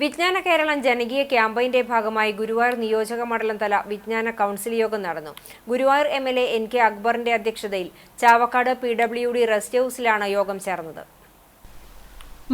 വിജ്ഞാന കേരളം ജനകീയ ക്യാമ്പയിന്റെ ഭാഗമായി ഗുരുവായൂർ നിയോജക മണ്ഡലം തല വിജ്ഞാന കൗൺസിൽ യോഗം നടന്നു. Guruvayur M L A N K അക്ബറിന്റെ അധ്യക്ഷതയിൽ Chavakkad P W D rest ഹൌസിലാണ് യോഗം ചേർന്നത്.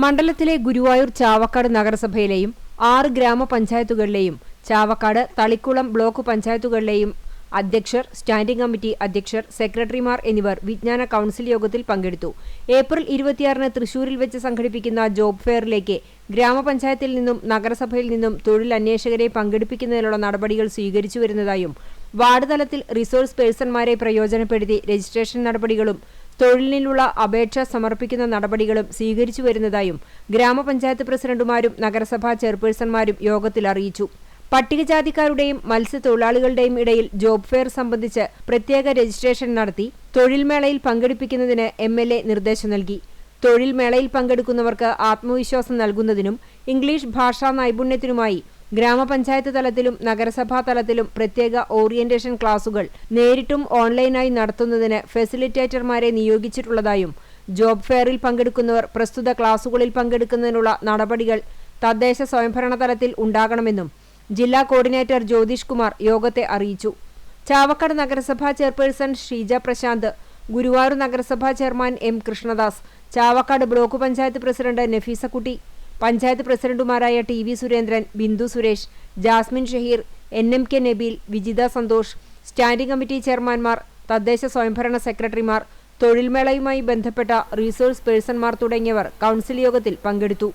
മണ്ഡലത്തിലെ ഗുരുവായൂർ ചാവക്കാട് നഗരസഭയിലെയും ആറ് ഗ്രാമപഞ്ചായത്തുകളിലെയും ചാവക്കാട് തളിക്കുളം ബ്ലോക്ക് പഞ്ചായത്തുകളിലെയും അധ്യക്ഷർ സ്റ്റാൻഡിംഗ് കമ്മിറ്റി അധ്യക്ഷർ സെക്രട്ടറിമാർ എന്നിവർ വിജ്ഞാന കൗൺസിൽ യോഗത്തിൽ പങ്കെടുത്തു. ഏപ്രിൽ ഇരുപത്തിയാറിന് തൃശൂരിൽ വെച്ച് സംഘടിപ്പിക്കുന്ന ജോബ് ഫെയറിലേക്ക് ഗ്രാമപഞ്ചായത്തിൽ നിന്നും നഗരസഭയിൽ നിന്നും തൊഴിൽ അന്വേഷകരെ പങ്കെടുപ്പിക്കുന്നതിനുള്ള നടപടികൾ സ്വീകരിച്ചു വരുന്നതായും വാർഡ് തലത്തിൽ റിസോഴ്സ് പേഴ്സൺമാരെ പ്രയോജനപ്പെടുത്തി രജിസ്ട്രേഷൻ നടപടികളും തൊഴിലിനുള്ള അപേക്ഷ സമർപ്പിക്കുന്ന നടപടികളും സ്വീകരിച്ചു വരുന്നതായും ഗ്രാമപഞ്ചായത്ത് പ്രസിഡന്റുമാരും നഗരസഭാ ചെയർപേഴ്സൺമാരും യോഗത്തിൽ അറിയിച്ചു. പട്ടികജാതിക്കാരുടെയും മത്സ്യത്തൊഴിലാളികളുടെയും ഇടയിൽ ജോബ് ഫെയർ സംബന്ധിച്ച് പ്രത്യേക രജിസ്ട്രേഷൻ നടത്തി തൊഴിൽ മേളയിൽ പങ്കെടുപ്പിക്കുന്നതിന് എം എൽ എ നിർദ്ദേശം നൽകി. തൊഴിൽ മേളയിൽ പങ്കെടുക്കുന്നവർക്ക് ആത്മവിശ്വാസം നൽകുന്നതിനും ഇംഗ്ലീഷ് ഭാഷാ നൈപുണ്യത്തിനുമായി ഗ്രാമപഞ്ചായത്ത് തലത്തിലും നഗരസഭാ തലത്തിലും പ്രത്യേക ഓറിയന്റേഷൻ ക്ലാസുകൾ നേരിട്ടും ഓൺലൈനായി നടത്തുന്നതിന് ഫെസിലിറ്റേറ്റർമാരെ നിയോഗിച്ചിട്ടുള്ളതായും ജോബ് ഫെയറിൽ പങ്കെടുക്കുന്നവർ പ്രസ്തുത ക്ലാസുകളിൽ പങ്കെടുക്കുന്നതിനുള്ള നടപടികൾ തദ്ദേശ സ്വയംഭരണ തലത്തിൽ ഉണ്ടാകണമെന്നും ജില്ലാ കോർഡിനേറ്റർ ജ്യോതിഷ് കുമാർ യോഗത്തെ അറിയിച്ചു. ചാവക്കാട് നഗരസഭാ ചെയർപേഴ്സൺ ഷീജ പ്രശാന്ത് ഗുരുവായൂർ നഗരസഭാ chairman M Krishnadas Chavakkad block panchayat president Nafeesakutty panchayat പ്രസിഡന്റുമാരായ T V Surendran Bindu Suresh Jasmin Shaheer N M K Nabeel Vijitha Santhosh standing committee ചെയർമാൻമാർ തദ്ദേശ സ്വയംഭരണ സെക്രട്ടറിമാർ തൊഴിൽമേളയുമായി ബന്ധപ്പെട്ട റിസോഴ്സ് പേഴ്സൺമാർ തുടങ്ങിയവർ കൗൺസിൽ യോഗത്തിൽ പങ്കെടുത്തു.